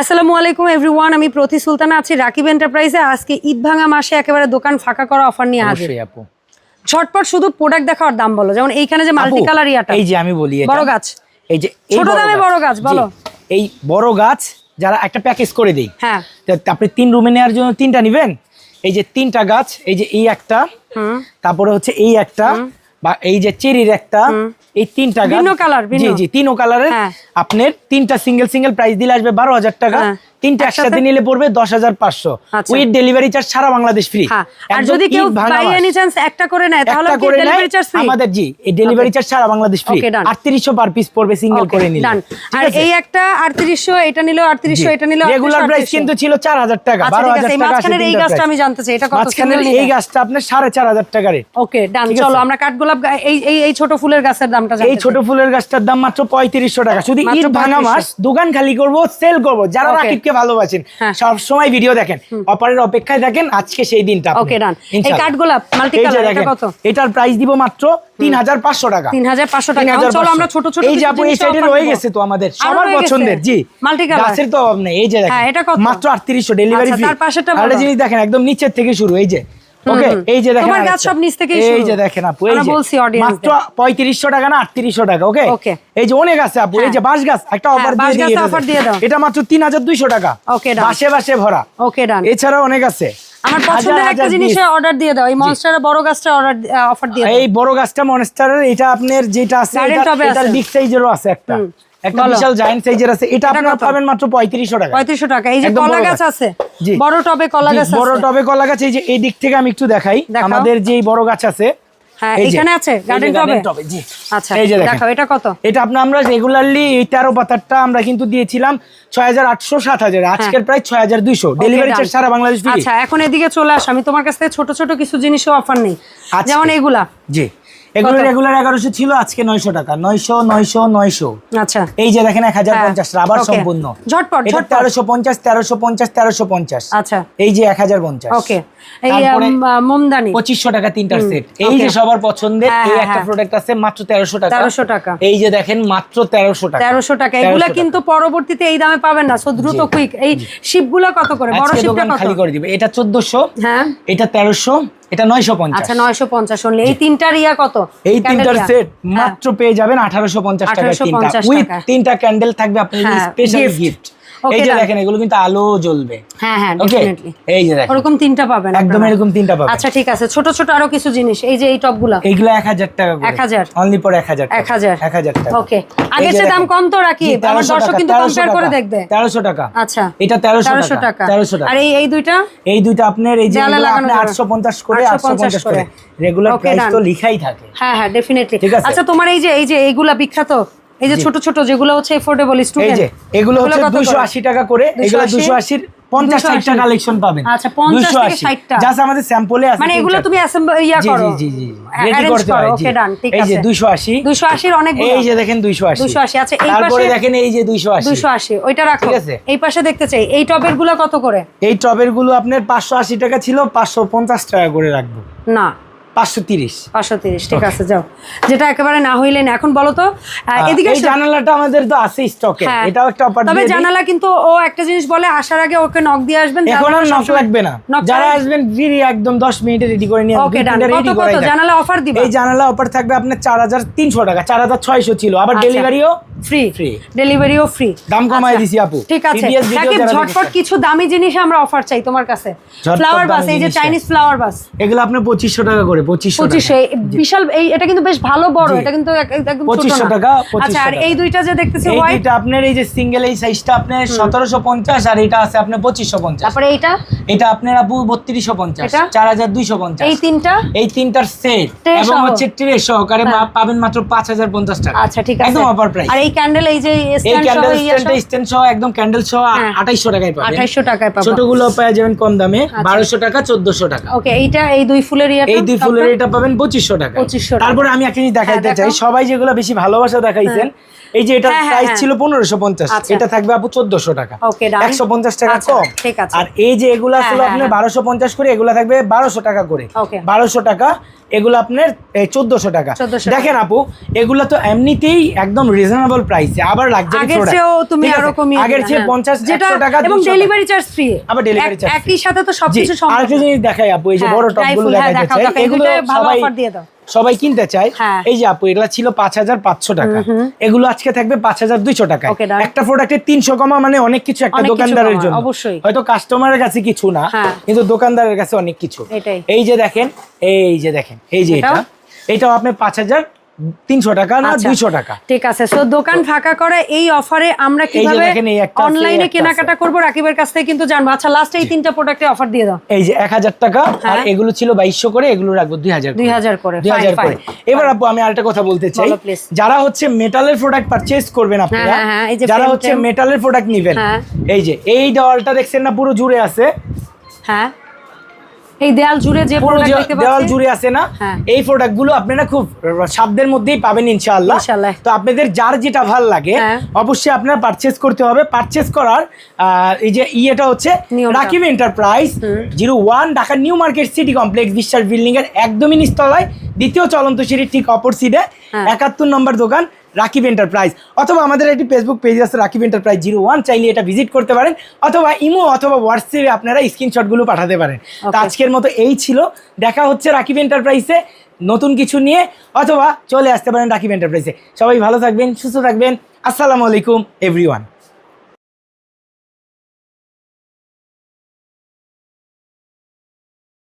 আসসালামু আলাইকুম এভরিওয়ান আমি প্রতি সুলতানা আছি রাকিব এন্টারপ্রাইজে। আজকে ঈদ ভাঙা মাসে একেবারে দোকান ফাঁকা করা অফার নিয়ে হাজির। আপু। ঝটপট শুধু প্রোডাক্ট দেখার দাম বলো যেমন এইখানে যে মাল্টি কালার ইয়াটা। এই যে আমি বলি এটা। বড় গাছ। এই যে ছোট দামে বড় গাছ, বলো। এই বড় গাছ যারা একটা প্যাকেজ করে দেই হ্যাঁ। আপনি তিন রুমে নেওয়ার জন্য তিনটা নিবেন? এই যে তিনটা গাছ এই যে এই একটা হুম। তারপরে হচ্ছে এই একটা বা এই যে চেরির একটা এই তিনটা ভিন্ন ভিন্ন। জি জি তিনও কালারের হ্যাঁ। আপনার তিনটা সিঙ্গেল সিঙ্গেল প্রাইস দিলে আসবে বারো হাজার টাকা হ্যাঁ। তিনটা একসাথে? নিলে পড়বে দশ হাজার পাঁচশো। আচ্ছা। উইথ ডেলিভারি চার্জ সারা বাংলাদেশ ফ্রি হ্যাঁ আর যদি কেউ একটা করে নেয় তাহলে করে ডেলিভারি নেয়? চার্জ ফ্রি আমাদের জি এই ডেলিভারি চার্জ সারা Bangladesh free Okay, 3800 per piece পড়বে সিঙ্গেল করে নিলে। আর এই একটা 3800 এটা নিলেও 3800 এটা নিলেও রেগুলার প্রাইস কিন্তু ছিল 4000 টাকা আচ্ছা, ঠিক 12000 টাকা মাঝখানের এই গাছটা আমি জানতে চাই, এটা কত মাঝখানের এই গাছটা আপনার 4500 টাকা রেট ওকে ডান চলো আমরা কাঠগোলাপ এই এই এই ছোট ফুলের গাছের দামটা এই ছোট ফুলের গাছটার দাম মাত্র 3500 টাকা। শুধু ঈদ ভাঙা 3500 মাস দোকান খালি করব সেল করব। যারা রাকিবকে ভালোবাসেন। সব সময় ভিডিও দেখেন। অপারের অপেক্ষায় থাকেন আজকে সেই দিনটা ওকে ডান এই কাট গোলাপ মাল্টি কালার এটা কত? এটার প্রাইস দিব মাত্র 3500 টাকা। 3500 টাকা। চলো আমরা ছোট ছোট এই যে আপু এই সাইডে রয়ে গেছে তো আমাদের সবার পছন্দের। জি মাল্টি কালার গাছের তো অভাব নেই। এই যে দেখেন হ্যাঁ, এটা কত? মাত্র 3800 ডেলিভারি ফি আর তার পাশেটা আরেকটা জিনিস দেখেন একদম নিচের থেকে শুরু এই যে। ওকে এই যে দেখেন তোমার গাছ সব নিচ থেকেই এই যে দেখেন আপু এই যে। বলছি audience মাত্র 3500 টাকা না 3800 টাকা ওকে. এই যে অনেক আছে আপু এই যে বাঁশ গাছ একটা হ্যাঁ, অফার বাঁশ দিয়ে গাছে দিই offer দিয়ে দাও। এটা মাত্র 3200 টাকা। Okay, done. বাসে বাসে ভরা। ওকে ডান এছাড়াও অনেক আছে। আমার পছন্দের একটা piece। অর্ডার দিয়ে দাও। এই মনস্টারের বড় গাছটা অর্ডার অফার দিয়ে দাও। এই বড় গাছটা মনস্টারের এটা আপনার যেটা আছে এটা-। বিগ সাইজেরও আছে। একটা। একটা বিশাল জায়ান্ট সাইজের আছে। এটা আপনারা পাবেন মাত্র 3500 টাকা। 3500 টাকা। এই যে কলা গাছ। আছে? বড় টবে কলা গাছ বড় টবে কলা গাছ এই যে এই দিক থেকে আমি একটু দেখাই। আমাদের যে বড় গাছ আছে হ্যাঁ এখানে আছে গার্ডেন টবে? জি। আচ্ছা এই যে দেখেন। এটা কত? এটা আপনার আমরা রেগুলারলি এই পাতারটা কিন্তু দিয়েছিলাম আজকের প্রায় ডেলিভারি চার্জ সারা বাংলাদেশ ফ্রি আচ্ছা এখন এদিকে চলে আস। আমি তোমার কাছ থেকে ছোট ছোট কিছু জিনিসও অফার নেই? যেমন এগুলা। জি। এগুলো রেগুলার এগারোশো ছিল আজকে নয়শো টাকা। নয়শো নয়শো নয়শো। আচ্ছা। এই যে দেখেন এক হাজার হ্যাঁ, পঞ্চাশ আবার সম্পূর্ণ। ঝটপট, ঝটপট। তেরোশো পঞ্চাশ তেরোশো পঞ্চাশ তেরোশো পঞ্চাশ। আচ্ছা। এই যে এক হাজার পঞ্চাশ। ওকে। এই তারপরে আম, পঁচিশশো টাকা তিনটার সেট এই যে সবার পছন্দের হ্যাঁ, এই হ্যাঁ, একটা। প্রোডাক্ট আছে মাত্র তেরোশো টাকা। 1300 টাকা। এই যে দেখেন মাত্র তেরোশো টাকা। তেরোশো টাকা। এগুলা কিন্তু পরবর্তীতে এই দামে পাবেন না। সো দ্রুত কুইক এই শিপগুলা কত করে? বড় শিপটা কত? খালি করে দিবে। এটা চোদ্দশো হ্যাঁ। এটা তেরোশো এটা নয়শো পঞ্চাশ। আচ্ছা নয়শো পঞ্চাশ অনলি এই তিনটার ইয়া কত? এই তিনটার সেট হ্যাঁ। মাত্র পেয়ে যাবেন আঠারোশো পঞ্চাশ টাকা 1850 তিনটা উইথ তিনটা ক্যান্ডেল থাকবে আপনার স্পেশাল গিফট এই যে দেখেন এগুলো কিন্তু আলো জ্বলবে। হ্যাঁ হ্যাঁ ডেফিনেটলি এই যে দেখেন। তিনটা পাবেন একদম এরকম তিনটা পাবেন। আচ্ছা ঠিক আছে। ছোট ছোট আরও কিছু জিনিস। এই যে এই টপগুলা। এইগুলো এক হাজার টাকা 1000 অনলি পর এক হাজার 1000 টাকা। ওকে এই আগের চেয়ে দাম কম তো রাখি। আমার দর্শক কিন্তু কম্পেয়ার করে দেখবে। 1300 টাকা। আচ্ছা। এটা 1300 টাকা। 1300 টাকা। আর এই এই দুইটা? এই দুইটা আপনার এই যে এগুলো আপনি 850 করে 850 850 করে। রেগুলার প্রাইস তো লিখাই থাকে। হ্যাঁ হ্যাঁ ডেফিনেটলি আচ্ছা তোমার এই যে এই যে এইগুলা বিখ্যাত। এই যে ছোট ছোট যেগুলো হচ্ছে এফোর্ডেবল স্টুডেন্ট এই যে এগুলো হচ্ছে 280 টাকা করে এগুলো 280 280 50 60 টা কালেকশন পাবেন। আচ্ছা, 50 থেকে 60 টা। জাস্ট আমাদের স্যাম্পলে আছে মানে এগুলো তুমি অ্যাসেম্বল ইয়া করো। জি জি জি। রেডি করতে করো, হয় okay, done, ঠিক এই যে 280 280 এর অনেকগুলো এই যে দেখেন 280 280 আচ্ছা এই পাশে তারপরে দেখেন এই যে 280 280 ওইটা রাখো। ঠিক আছে। এই পাশে দেখতে চাই। এই টবেরগুলো কত করে? এই টবেরগুলো আপনার 580 টাকা ছিল 550 টাকা করে রাখব। না। 530 পাঁচশো তিরিশ ঠিক আছে যাও। যেটা একেবারে না হইলে এখন বলো তো এদিকে জানালাটা আমাদের তো আছে স্টকে হ্যাঁ। এটাও একটা অফার তবে জানালা কিন্তু ও একটা জিনিস বলে আসার আগে ওকে নক দিয়ে আসবেন এখন আর নক লাগবে না। যারা আসবেন ফ্রি একদম 10 মিনিটে রেডি করে নিয়ে ওকে ডান কত কত জানালা অফার দিবা? এই জানালা অফার থাকবে আপনার 4300 টাকা 4600 ছিল। আবার আচ্ছা। ডেলিভারিও ফ্রি Free। ডেলিভারিও ফ্রি দাম কমায় দিছি আপু। ঠিক আছে। TBS video রাকিব, যারা ঝটপট কিছু দামি জিনিস আমরা অফার চাই তোমার কাছে। ফ্লাওয়ার বাস এই যে চাইনিজ ফ্লাওয়ার বাস এগুলো আপনার 2500 টাকা করে 2500 পঁচিশে বিশাল এই এটা কিন্তু বেশ ভালো বড় এটা কিন্তু এক- এক- একদম 2500 টাকা, 2500 আচ্ছা আর এই দুইটা যে দেখতেছি হোয়াইট দুইটা আপনার এই যে সিঙ্গেল এই সাইজটা আপনার 1750 আর এটা আছে আপনার 2550 তারপরে এইটা? এটা আপনার আপু 3250 4250 এই তিনটা? এই তিনটার সেট এবং হচ্ছে ট্রে সহকারে হ্যাঁ। পাবেন মাত্র 5050 টাকা। আচ্ছা ঠিক আছে। একদম অফার প্রাইস এই ক্যান্ডেল এই যে এই ক্যান্ডেল স্ট্যান্ড স্ট্যান্ড সহ একম ক্যান্ডেল সহ হ্যাঁ। 2800 টাকায় পাবেন 2800 টাকায় পাবো ছোটগুলো পেয়ে যাবেন কম দামে 1200 টাকা 1400 টাকা ওকে এইটা এই দুই ফুলের ইয়া এই দুই ফুলের এটা পাবেন 2500 টাকা 2500 টাকা। তারপরে আমি একটা জিনিস দেখাইতে হ্যাঁ, চাই সবাই যেগুলো বেশি ভালোবাসা দেখাইছেন এই যে এটা হ্যাঁ, হ্যাঁ, প্রাইস হ্যাঁ। ছিল পনেরোশো পঞ্চাশ আচ্ছা। এটা থাকবে আপু চোদ্দশো টাকা Okay, done. একশো পঞ্চাশ টাকা আচ্ছা, কম ঠিক আছে। আর এই যে এগুলো হ্যাঁ, ছিল হ্যাঁ, আপনার হ্যাঁ। বারোশো পঞ্চাশ করে এগুলো থাকবে বারোশো টাকা করে Okay. বারোশো টাকা এগুলো আপনার চোদ্দশো টাকা। দেখেন আপু এগুলো তো এমনিতেই একদম রিজনেবল প্রাইস আবার লাগছে তুমি আরও কমিয়ে আগের চেয়ে হ্যাঁ। পঞ্চাশ যেটা টাকা এবং ডেলিভারি চার্জ ফ্রি আবার ডেলিভারি চার্জ। একই সাথে তো জি সবকিছু সম্ভব। আরেকটা জিনিস দেখাই আপু এই যে হ্যাঁ, বড় টপগুলো দেখা হ্যাঁ, এগুলো সবাই দিয়ে দাও। সবাই কিনতে চায়। হ্যাঁ। এই যে আপু এগুলা ছিল পাঁচ হাজার পাঁচশো টাকা। এগুলো আজকে থাকবে পাঁচ হাজার দুইশো টাকা একটা প্রোডাক্টে তিনশো কমা মানে অনেক কিছু একটা দোকানদারের জন্য। অবশ্যই। হয়তো কাস্টমারের কাছে কিছু না হ্যাঁ। কিন্তু দোকানদারের কাছে অনেক কিছু। এই যে দেখেন এই যে দেখেন এই যে এটা? এটাও আপনি পাঁচ হাজার তিনশো টাকা না আচ্ছা। দুইশো টাকা? ঠিক আছে। সো দোকান ফাঁকা করে এই অফারে আমরা কীভাবে অনলাইনে কেনাকাটা করব রাকিবের কাছ থেকে কিন্তু জানব। আচ্ছা লাস্ট এই তিনটা প্রোডাক্টে অফার দিয়ে দাও। এই যে এক হাজার টাকা আর হ্যাঁ। এগুলো ছিল বাইশশো করে এগুলো রাখব দুই হাজার 2000 করে, দুই হাজার করে। এবার আপু আমি আরেকটা কথা বলতে চাই। যারা হচ্ছে মেটালের প্রোডাক্ট পারচেজ করবেন আপনারা হ্যাঁ, হ্যাঁ, এই যে যারা হচ্ছে মেটালের প্রোডাক্ট নিবেন হ্যাঁ। এই যে এই দেওয়ালটা দেখছেন না পুরো জুড়ে আছে। হ্যাঁ। এই দেয়াল জুড়ে যে দেওয়াল জুড়ে আছে না হ্যাঁ। এই প্রোডাক্টগুলো আপনারা খুব সাধ্যের মধ্যেই পাবেন ইনশাআল্লাহ। তো আপনাদের যার যেটা ভালো লাগে হ্যাঁ। অবশ্যই আপনারা পারচেজ করতে হবে পারচেজ করার এই যে ইয়েটা হচ্ছে। Rakib enterprise zero one Dhaka new market city complex Biswas building এর একদমই নিচতলায় দ্বিতীয় চলন্ত সিঁড়ির ঠিক অপোজিটে হ্যাঁ। একাত্তর নম্বর দোকান রাকিব এন্টারপ্রাইজ অথবা আমাদের একটি ফেসবুক পেজ আছে রাকিব এন্টারপ্রাইজ জিরো ওয়ান চাইলে এটা ভিজিট করতে পারেন অথবা ইমো অথবা হোয়াটসঅ্যাপে আপনারা স্ক্রিনশটগুলো পাঠাতে পারেন। তো আজকের মতো এই ছিল। দেখা হচ্ছে রাকিব এন্টারপ্রাইজে নতুন কিছু নিয়ে অথবা চলে আসতে পারেন রাকিব এন্টারপ্রাইজে। সবাই ভালো থাকবেন সুস্থ থাকবেন। আসসালামু আলাইকুম এভরিওয়ান